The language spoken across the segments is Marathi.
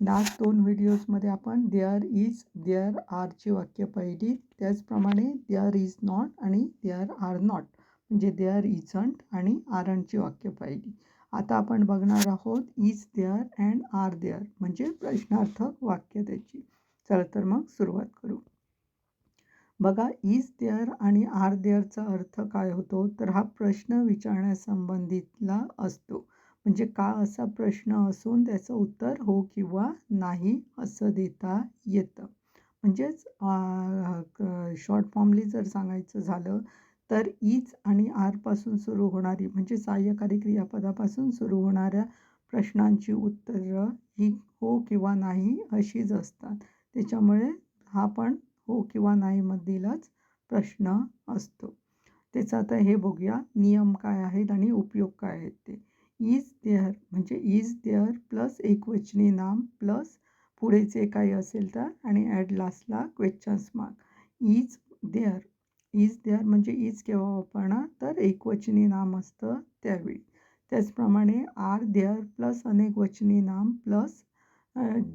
लास्ट दोन व्हिडिओजमध्ये आपण देअर इज देअर आरची वाक्य पाहिली त्याचप्रमाणे देअर इज नॉट आणि देअर आर नॉट म्हणजे देअर इजंट आणि आरणची वाक्य पाहिली. आता आपण बघणार आहोत is there and are there म्हणजे प्रश्नार्थक वाक्य त्याची. चला तर मग सुरुवात करू. बघा इज देअर आणि आर देअरचा अर्थ काय होतो? तर हा प्रश्न विचारण्यासंबंधितला असतो. म्हणजे का असा प्रश्न असून त्याचं उत्तर हो किंवा नाही असं देता येतं. म्हणजेच शॉर्ट फॉर्मली जर सांगायचं झालं तर ईच आणि आरपासून सुरू होणारी म्हणजे सहाय्यकारी क्रियापदापासून सुरू होणाऱ्या प्रश्नांची उत्तरं ही हो किंवा नाही अशीच असतात. त्याच्यामुळे हा पण हो किंवा नाहीमधीलच प्रश्न असतो. त्याचं आता हे बघूया नियम काय आहेत आणि उपयोग काय आहेत ते. इज देअर म्हणजे इज देअर प्लस एकवचनी नाम प्लस पुढे जे काही असेल तर आणि ॲट लास्टला questions mark is there is there म्हणजे इज केव्हा वापरणार? तर एकवचनी नाम असतं त्यावेळी. त्याचप्रमाणे आर देअर प्लस अनेक वचनी नाम प्लस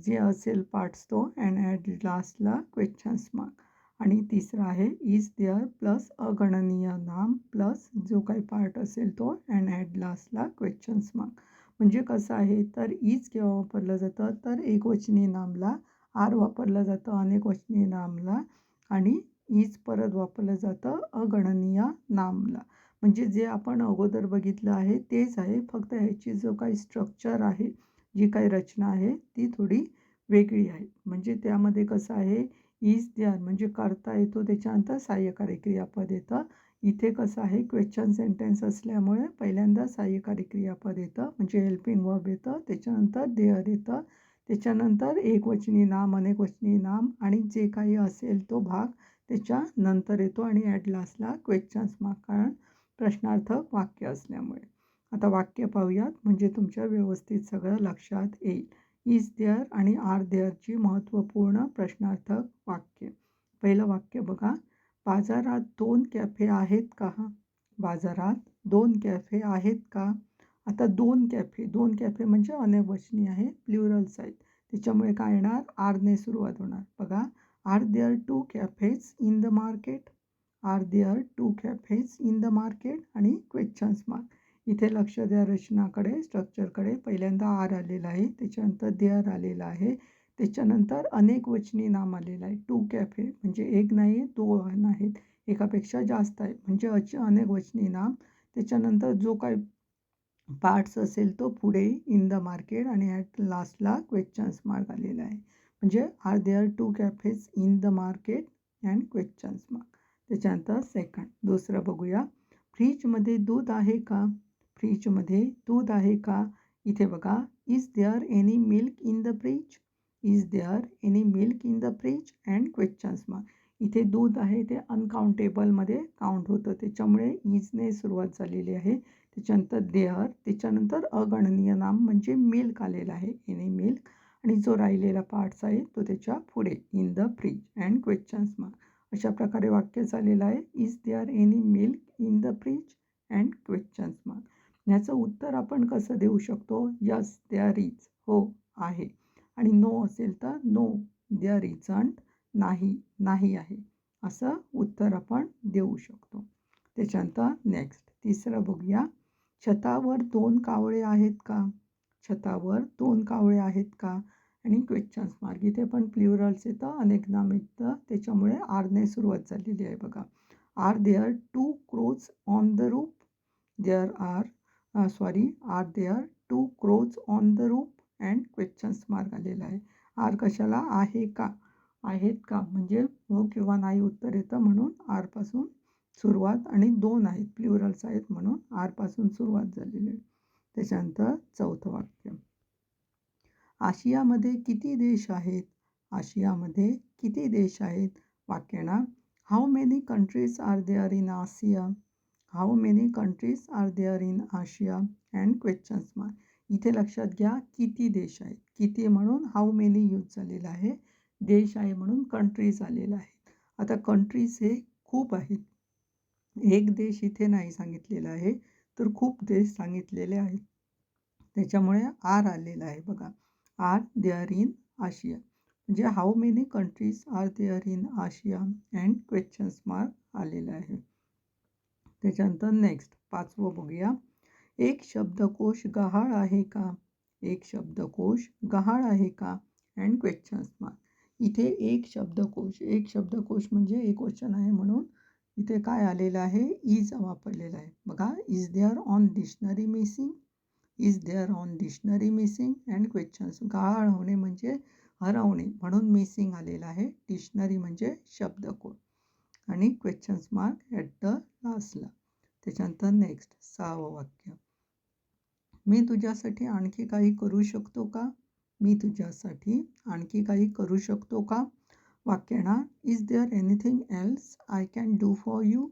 जे असेल पार्ट्स तो अँड ॲट लास्टला क्वेश्चन्स मार्क आणि तिसरं आहे इज देअर प्लस अगणनीय नाम प्लस जो काही पार्ट असेल तो अँड ॲट लास्टला क्वेश्चन्स मार्क म्हणजे कसं आहे तर इज केव्हा वापरलं जातं? तर एकवचनी नामला आर वापरलं जातं अनेक वचनी नामला आणि इज परत वापरलं जातं अगणनीय नामला. म्हणजे जे आपण अगोदर बघितलं आहे तेच आहे. फक्त ह्याची जो काही स्ट्रक्चर आहे जी काही रचना आहे ती थोडी वेगळी आहे. म्हणजे त्यामध्ये कसं आहे इज देअर म्हणजे करता येतो त्याच्यानंतर सहाय्यकारी क्रियापद येतं. इथे कसं आहे क्वेश्चन सेंटेन्स असल्यामुळे पहिल्यांदा सहाय्यकारी क्रियापद येतं म्हणजे हेल्पिंग वर्ब येतं त्याच्यानंतर देअर येतं त्याच्यानंतर एकवचनी नाम अनेकवचनी नाम आणि जे काही असेल तो भाग त्याच्यानंतर येतो आणि ॲट लास्टला क्वेश्चन्स मार्क कारण प्रश्नार्थक वाक्य असल्यामुळे. आता वाक्य पाहूयात म्हणजे तुमच्या व्यवस्थित सगळं लक्षात येईल. इज देअर आणि आर देअरची महत्त्वपूर्ण प्रश्नार्थक वाक्य. पहिलं वाक्य बघा. बाजारात दोन कॅफे आहेत का? बाजारात दोन कॅफे आहेत का? आता दोन कॅफे दोन कॅफे म्हणजे अनेक आहे प्ल्युरल्स आहेत त्याच्यामुळे काय येणार? आरने सुरुवात होणार. बघा. Are there two cafes in the market. Are there two cafes in the market आणि क्वेश्चन्स मार्क. इथे लक्ष द्या रचनाकडे स्ट्रक्चरकडे पहिल्यांदा आर आलेला आहे त्याच्यानंतर देअर आलेला आहे. त्याच्यानंतर अनेक वचनी नाम आलेलं आहे. टू कॅफे म्हणजे एक नाही दोन आहेत. एकापेक्षा जास्त आहे. म्हणजे अच अनेक वचनी नाम. त्याच्यानंतर जो काही पार्ट्स असेल तो पुढे इन द मार्केट आणि ॲट लास्टला क्वेश्चन्स मार्क आलेला आहे. म्हणजे are there two cafes in the market and questions mark. त्याच्यानंतर सेकंड दुसरं बघूया. फ्रीजमध्ये दूध आहे का? फ्रीजमध्ये दूध आहे का? इथे बघा is there any milk in the fridge is there any milk in the fridge and questions mark इथे दूध आहे ते अनकाउंटेबलमध्ये काउंट होतं. त्याच्यामुळे इजने सुरुवात झालेली आहे. त्याच्यानंतर देअर त्याच्यानंतर अगणनीय नाम म्हणजे मिल्क आलेला आहे. एनी मिल्क आणि जो राहिलेला पार्ट्स आहे तो त्याच्या पुढे in the fridge and questions mark अशा प्रकारे वाक्य झालेलं आहे. Is there any milk in the fridge and questions mark ह्याचं उत्तर आपण कसं देऊ शकतो? यस देअर इज हो आहे. आणि नो असेल तर नो देअर इजंट नाही नाही आहे. असं उत्तर आपण देऊ शकतो. त्याच्यानंतर नेक्स्ट तिसरं बघूया. छतावर दोन कावळे आहेत का? छतावर दोन कावळे आहेत का? आणि क्वेश्चन्स मार्क इथे पण प्ल्युरल्स येतं अनेक नाम येतं. त्याच्यामुळे आरने सुरुवात झालेली आहे बघा. Are there two crows on the roof there are sorry are there two crows on the roof and questions mark आलेला आहे. आर कशाला आहे का? आहेत का? म्हणजे हो किंवा नाही उत्तर येतं म्हणून आरपासून सुरुवात आणि दोन आहेत. प्ल्युरल्स आहेत म्हणून आरपासून सुरुवात झालेली आहे. त्याच्यानंतर चौथं वाक्य. आशियामध्ये किती देश आहेत? आशियामध्ये किती देश आहेत? वाक्यना how many countries are there in Asia how many countries are there in Asia and questions mark इथे लक्षात घ्या किती देश आहेत? किती म्हणून? हाऊ मेनी यूज झालेला आहे? देश आहे म्हणून कंट्रीज आलेलं आहे. आता कंट्रीज हे खूप आहेत. एक देश इथे नाही सांगितलेला आहे तर खूप देश सांगितलेले आहेत. त्याच्यामुळे आर आलेला आहे बघा. आर देअर इन आशिया म्हणजे how many countries are there in Asia and questions mark आलेला आहे. त्याच्यानंतर नेक्स्ट पाचवं बघूया. एक शब्दकोश गहाळ आहे का? एक शब्दकोश गहाळ आहे का? अँड क्वेश्चन्स मार्क इथे एक शब्दकोश एक शब्दकोश म्हणजे एक क्वेश्चन आहे म्हणून इथे काय आलेलं आहे? इज वापरलेला आहे. बघा is there on dictionary missing is there on dictionary missing and questions गहाळ होणे म्हणजे हरवणे म्हणून मिसिंग आलेलं आहे. डिक्शनरी म्हणजे शब्दकोश. आणि क्वेश्चन्स मार्क ॲट द लास्टला त्याच्यानंतर नेक्स्ट सहावं वाक्य. मी तुझ्यासाठी आणखी काही करू शकतो का? मी तुझ्यासाठी आणखी काही करू शकतो का? वाक्य ना is there anything else I can do for you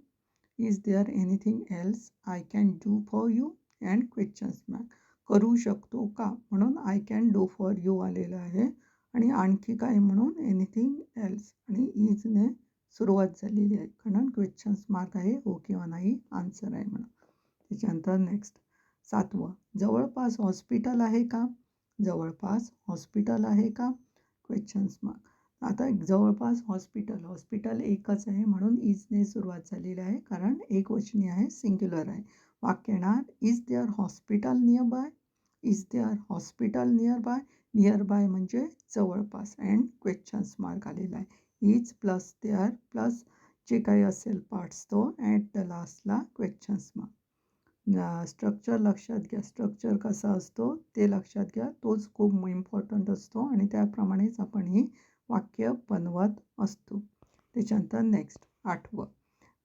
is there anything else I can do for you and questions mark करू शकतो का? म्हणून I can do for you आलेलं आहे. आणि आणखी काय म्हणून एनिथिंग एल्स आणि इजने सुरुवात झालेली आहे. कारण क्वेश्चन्स मार्क आहे हो किंवा नाही आन्सर आहे म्हणून. त्याच्यानंतर नेक्स्ट सातवं. जवळपास हॉस्पिटल आहे का? जवळपास हॉस्पिटल आहे का? क्वेश्चन्स मार्क आता जवळपास हॉस्पिटल हॉस्पिटल एकच आहे म्हणून इजने सुरुवात झालेली आहे. कारण एक वचनी आहे सिंग्युलर आहे. वाक्यणार is there hospital nearby is there hospital nearby nearby म्हणजे जवळपास. अँड क्वेश्चन्स मार्क आलेला आहे. इज प्लस देअर प्लस जे काही असेल पार्ट्स तो ॲट द लास्टला क्वेश्चन्स मार्क स्ट्रक्चर लक्षात घ्या. स्ट्रक्चर कसा असतो? ते लक्षात घ्या. तोच खूप इम्पॉर्टंट असतो आणि त्याप्रमाणेच आपण ही वाक्य बनवत असतो. त्याच्यानंतर नेक्स्ट आठवं.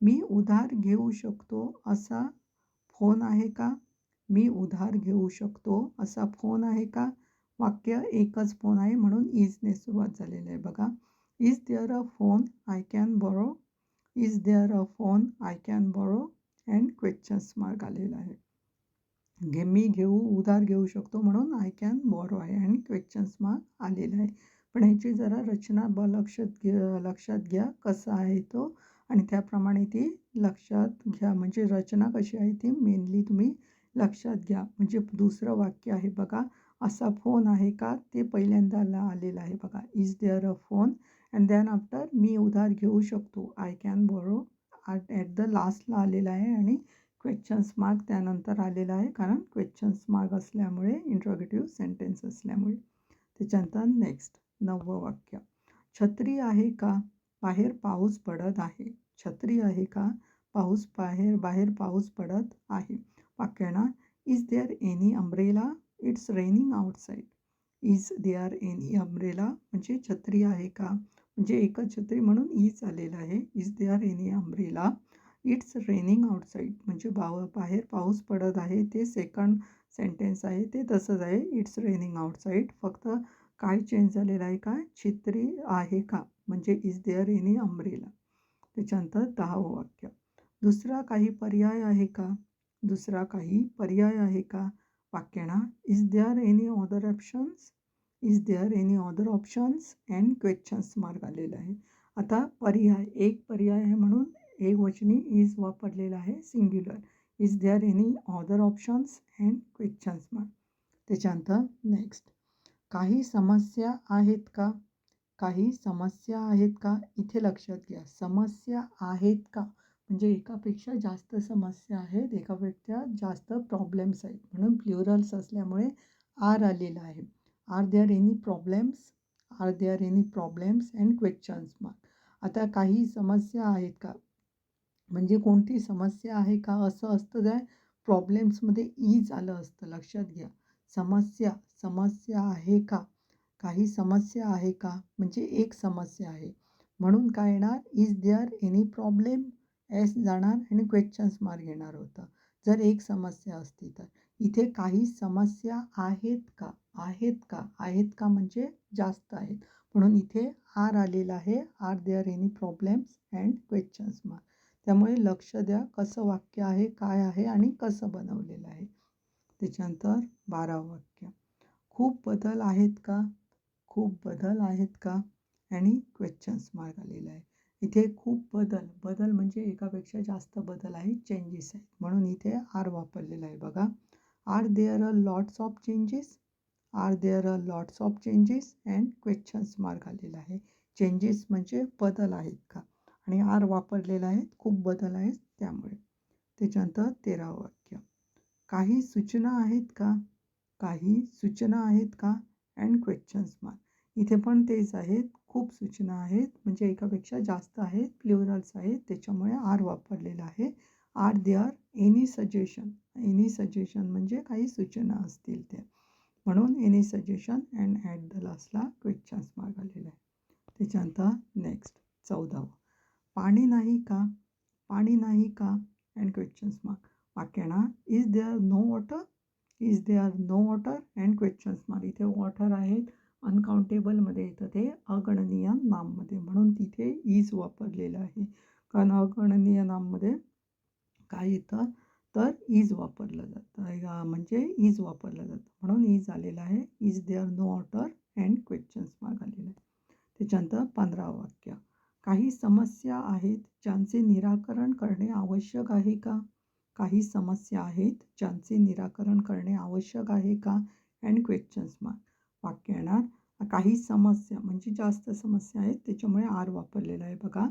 मी उधार घेऊ शकतो असा फोन आहे का? मी उधार घेऊ शकतो असा फोन आहे का? वाक्य एकच फोन आहे म्हणून ईजने सुरुवात झालेलं आहे बघा. Is there a phone I can borrow is there a phone I can borrow and questions mark आलेला आहे. घे मी घेऊ उधार घेऊ शकतो म्हणून आय कॅन बॉरो आहे. आणि क्वेश्चन्स मार्क आलेला आहे. पण ह्याची जरा रचना ब लक्षात घ्या लक्षात घ्या कसा आहे तो. आणि त्याप्रमाणे ती लक्षात घ्या. म्हणजे रचना कशी आहे ती मेनली तुम्ही लक्षात घ्या. म्हणजे दुसरं वाक्य आहे बघा. असा फोन आहे का? ते पहिल्यांदा आलेला आहे बघा. Is there a phone and then after मी उधार घेऊ शकतो. I can borrow at at the लास्टला आलेला आहे आणि क्वेश्चन्स मार्क त्यानंतर आलेला आहे. कारण क्वेश्चन्स मार्क असल्यामुळे इंट्रोगेटिव्ह सेंटेन्स असल्यामुळे. त्याच्यानंतर नेक्स्ट नववं वाक्य. छत्री आहे का? बाहेर पाऊस पडत आहे. छत्री आहे का? पाऊस बाहेर बाहेर पाऊस पडत आहे. वाक्यना is there any umbrella it's raining outside is there any umbrella म्हणजे छत्री आहे का? म्हणजे एकच छत्री म्हणून इज आलेलं आहे. Is there any umbrella it's raining outside म्हणजे बाव बाहेर पाऊस पडत आहे. ते सेकंड सेंटेन्स आहे. ते तसंच आहे. इट्स रेनिंग आउटसाईड फक्त काय चेंज झालेलं आहे का? छत्री आहे का? म्हणजे इज देअर एनी अम्ब्रेला त्याच्यानंतर दहावं वाक्य. दुसरा काही पर्याय आहे का? दुसरा काही पर्याय आहे का? वाक्यणा is there any other options is there any other options and questions mark आलेला आहे आता पर्याय, एक पर्याय आहे म्हणून एक वचनी इज़ वापरलेला आहे singular is there any other options and questions mark त्याच्यानंतर नेक्स्ट काही समस्या आहेत का? काही समस्या आहेत का? इथे लक्षात घ्या. समस्या आहेत का? म्हणजे एकापेक्षा जास्त समस्या आहेत, एकापेक्षा जास्त प्रॉब्लेम्स आहेत. म्हणून प्ल्युरल्स असल्यामुळे आर आलेला आहे. Are there any problems are there any problems and questions mark आता काही समस्या आहेत का? म्हणजे कोणती समस्या आहे का? असं असतं त्या प्रॉब्लेम्समध्ये ईज आलं असतं. लक्षात घ्या. समस्या समस्या आहे का? काही समस्या आहे का? म्हणजे एक समस्या आहे. म्हणून काय येणार? Is there any problem S जाणार आणि क्वेश्चन्स मार्क येणार होतं. जर एक समस्या असती तर. इथे काही समस्या आहेत का? आहेत का? आहेत का म्हणजे जास्त आहेत. म्हणून इथे आर आलेला आहे. Are there any problems and questions mark त्यामुळे लक्ष द्या कसं वाक्य आहे काय आहे आणि कसं बनवलेलं आहे. त्याच्यानंतर बारावं वाक्य. खूप बदल आहेत का? खूप बदल आहेत का? आणि क्वेश्चन्स मार्क आलेला आहे. इथे खूप बदल. बदल म्हणजे एकापेक्षा जास्त बदल आहे चेंजेस आहेत. म्हणून इथे आर वापरलेला आहे बघा. Are there a lots of changes are there a lots of changes and questions mark आलेला आहे चेंजेस म्हणजे बदल आहेत का? आणि आर वापरलेला आहे खूप बदल आहेत त्यामुळे. त्याच्यानंतर तेरावं वाक्य. काही सूचना आहेत का? काही सूचना आहेत का? अँड क्वेश्चन्स मार्क इथे पण तेच आहेत. खूप सूचना आहेत. म्हणजे एकापेक्षा जास्त आहेत. प्ल्युरल्स आहेत. त्याच्यामुळे आर वापरलेला आहे. Are there any suggestion any suggestion म्हणजे काही सूचना असतील त्या. म्हणून any suggestion and at the लास्टला क्वेश्चन्स मार्क आलेला आहे. त्याच्यानंतर नेक्स्ट चौदावं. पाणी नाही का? पाणी नाही का? And questions mark वाक्याना is there no water is there no water and questions mark इथे वॉटर आहेत अनकाउंटेबलमध्ये येतं ते अगणनीय नाममध्ये. म्हणून तिथे इज वापरलेलं आहे. कारण अगणनीय नाममध्ये काय येतं तर इज वापरलं जातं. म्हणजे इज वापरलं जातं. म्हणून इज आलेलं आहे. Is there no water and questions mark आलेलं आहे. त्याच्यानंतर पंधरा वाक्य. काही समस्या आहेत ज्यांचे निराकरण करणे आवश्यक आहे का? काही समस्या आहेत ज्यांचे निराकरण करणे आवश्यक आहे का? अँड क्वेश्चन्स मार्क वाक्य येणार. काही समस्या म्हणजे जास्त समस्या आहेत त्याच्यामुळे आर वापरलेला आहे. बघा.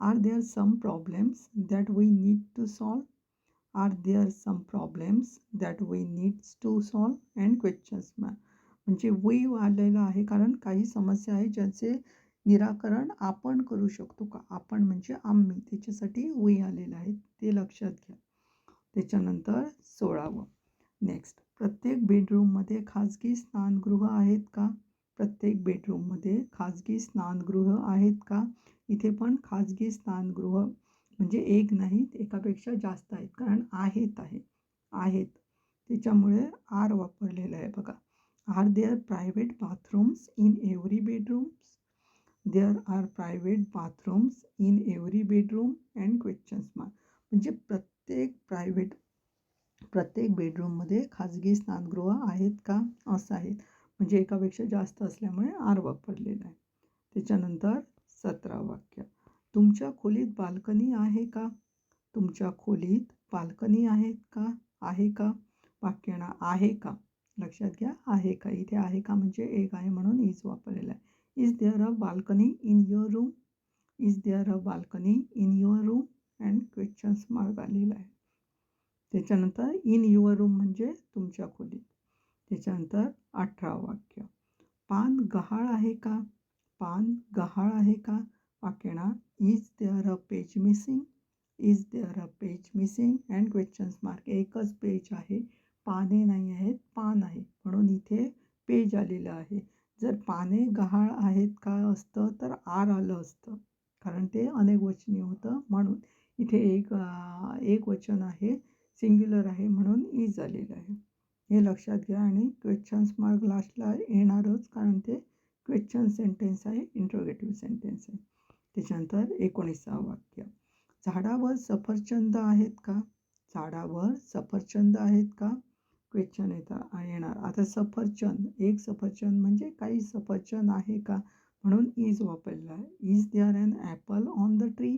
Are there some problems that we need to solve are there some problems that we needs to solve and questions mark म्हणजे वी आलेलं आहे कारण काही समस्या आहेत ज्याचे निराकरण आपण करू शकतो का? आपण म्हणजे आम्ही त्याच्यासाठी वी आलेलं आहे ते लक्षात घ्या. त्याच्यानंतर सोळावं. नेक्स्ट प्रत्येक बेडरूममध्ये खाजगी स्नानगृह आहेत का? प्रत्येक बेडरूममध्ये खाजगी स्नानगृह आहेत का? इथे पण खाजगी स्नानगृह म्हणजे एक नाहीत एकापेक्षा जास्त आहेत. कारण आहेत आहे आहेत. त्याच्यामुळे आर वापरलेलं आहे बघा. Are there private bathrooms in every bedrooms there are private bathrooms in every bedroom and questions mark म्हणजे प्रत्येक प्रायव्हेट प्रत्येक बेडरूममध्ये खाजगी स्नानगृह आहेत का? असं आहेत. म्हणजे एकापेक्षा जास्त असल्यामुळे आर वापरलेलं आहे. त्याच्यानंतर सतरा वाक्य. तुमच्या खोलीत बाल्कनी आहे का? तुमच्या खोलीत बाल्कनी आहेत का? आहे का? वाक्याना आहे का? लक्षात घ्या आहे का? इथे आहे का? म्हणजे एक आहे म्हणून इज वापरलेला आहे. Is there a balcony in your room is there a balcony in your room and questions mark आलेला आहे त्याच्यानंतर इन युअर रूम म्हणजे तुमच्या खोलीत. त्याच्यानंतर अठरा वाक्य. पान गहाळ आहे का? पान गहाळ आहे का? वाक्यना is there a page missing is there a page missing and questions mark एकच पेज आहे. पाने नाही आहेत पान आहे म्हणून इथे पेज आलेलं आहे. जर पाने गहाळ आहेत का असतं तर आर आलं असतं. कारण ते अनेक वचनी होतं. म्हणून इथे एक एक वचन आहे सिंग्युलर आहे. म्हणून इज आलेलं आहे. हे लक्षात घ्या आणि क्वेश्चन्स मार्क लास्टला येणारच. कारण ते क्वेश्चन सेंटेन्स आहे इंट्रोगेटिव्ह सेंटेन्स आहे. त्याच्यानंतर एकोणीसा वाक्य. झाडावर सफरचंद आहेत का? झाडावर सफरचंद आहेत का? क्वेश्चन येतात येणार. आता सफरचंद एक सफरचंद म्हणजे काही सफरचंद आहे का? म्हणून इज वापरलेला आहे is there an apple on the tree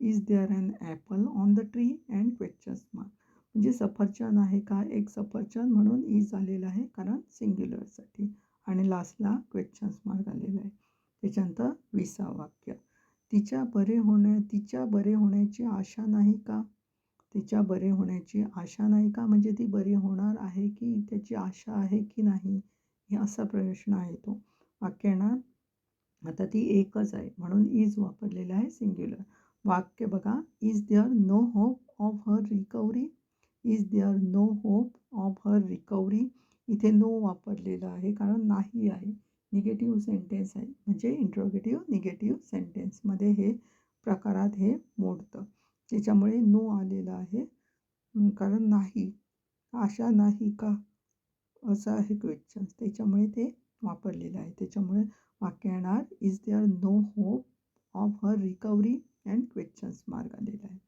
is there an apple on the tree and questions mark म्हणजे सफरचंद आहे का? एक सफरचंद म्हणून इज आलेलं आहे कारण सिंग्युलरसाठी आणि लास्टला क्वेश्चन्स मार्क आलेला आहे. त्याच्यानंतर विसा वाक्य. तिच्या बरे होण्या तिच्या बरे होण्याची आशा नाही का? तिच्या बरे होण्याची आशा नाही का? म्हणजे ती बरी होणार आहे की त्याची आशा आहे की नाही? हे असा प्रश्न आहे तो. वाक्य येणार आता ती एकच आहे. म्हणून इज वापरलेलं आहे सिंग्युलर वाक्य बघा. Is there no hope of her recovery is there no hope of her recovery इथे नो वापरलेलं आहे कारण नाही आहे. निगेटिव्ह सेंटेन्स आहे. म्हणजे इंट्रोगेटिव्ह निगेटिव्ह सेंटेन्समध्ये हे प्रकारात हे मोडतं. त्याच्यामुळे नो आलेलं आहे. कारण नाही. आशा नाही का? असं आहे क्वेश्चन त्याच्यामुळे ते वापरलेलं आहे. त्याच्यामुळे वाक्य येणार is there no hope of her recovery and questions mark आलेला आहे.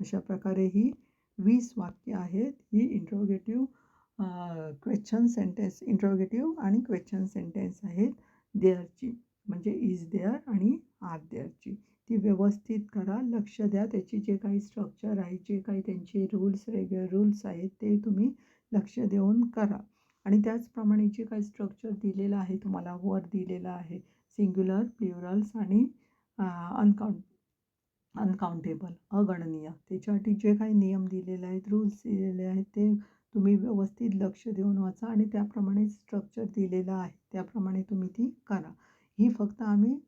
अशा प्रकारे ही वीस वाक्य आहेत. ही इंट्रोगेटिव्ह क्वेश्चन सेंटेन्स इंट्रोगेटिव्ह आणि क्वेश्चन सेंटेन्स आहेत देअरची म्हणजे इज देअर आणि आर देअरची ती व्यवस्थित करा लक्ष द्या त्याची जे काही स्ट्रक्चर आहे जे काही त्यांचे रूल्स रेग्युलर रूल्स आहेत ते तुम्ही लक्ष देऊन करा. आणि त्याचप्रमाणे जे काही स्ट्रक्चर दिलेलं आहे तुम्हाला वर दिलेलं आहे सिंग्युलर प्ल्युरल्स आणि अनकाउंट अनकाउंटेबल अगणनीय. त्याच्यासाठी जे काही नियम दिलेले आहेत रूल्स दिलेले आहेत ते तुम्ही व्यवस्थित लक्ष देऊन वाचा आणि त्याप्रमाणे स्ट्रक्चर दिलेलं आहे. त्याप्रमाणे तुम्ही ती करा. ही फक्त आम्ही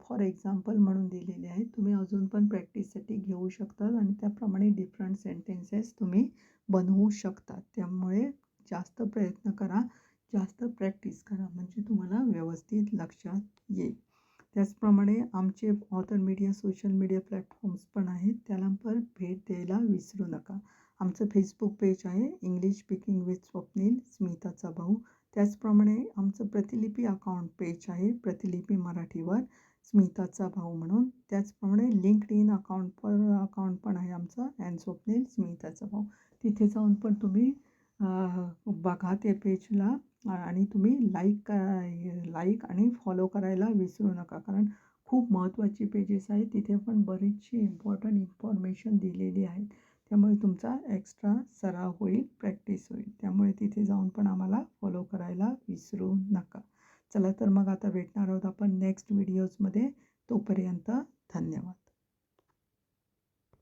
फॉर एक्झाम्पल म्हणून दिलेली आहे. तुम्ही अजून पण प्रॅक्टिससाठी घेऊ शकतात आणि त्याप्रमाणे डिफरंट सेंटेन्सेस तुम्ही बनवू शकतात. त्यामुळे जास्त प्रयत्न करा. जास्त प्रॅक्टिस करा. म्हणजे तुम्हाला व्यवस्थित लक्षात येईल. त्याचप्रमाणे आमचे author media social media platforms पण आहेत. त्याला पण भेट द्यायला विसरू नका. आमचं फेसबुक पेज आहे इंग्लिश स्पीकिंग विथ स्वप्नील स्मिताचा भाऊ. त्याचप्रमाणे आमचं प्रतिलिपी अकाउंट पेज आहे प्रतिलिपी मराठीवर स्मिताचा भाऊ म्हणून. त्याचप्रमाणे लिंक्ड इन अकाउंट पर अकाउंट पण आहे आमचं अँड स्वप्नील स्मिताचा भाऊ. तिथे जाऊन पण तुम्ही बघा ते पेजला आणि तुम्ही लाईक करा लाईक आणि फॉलो करायला विसरू नका. कारण खूप महत्त्वाची पेजेस आहेत. तिथे पण बरीचशी इम्पॉर्टंट इन्फॉर्मेशन दिलेली आहे त्यामुळे तुमचा एक्स्ट्रा सराव होईल प्रॅक्टिस होईल. त्यामुळे तिथे जाऊन पण आम्हाला फॉलो करायला विसरू नका. चला तर मग आता भेटणार आहोत आपण नेक्स्ट व्हिडिओजमध्ये तोपर्यंत धन्यवाद.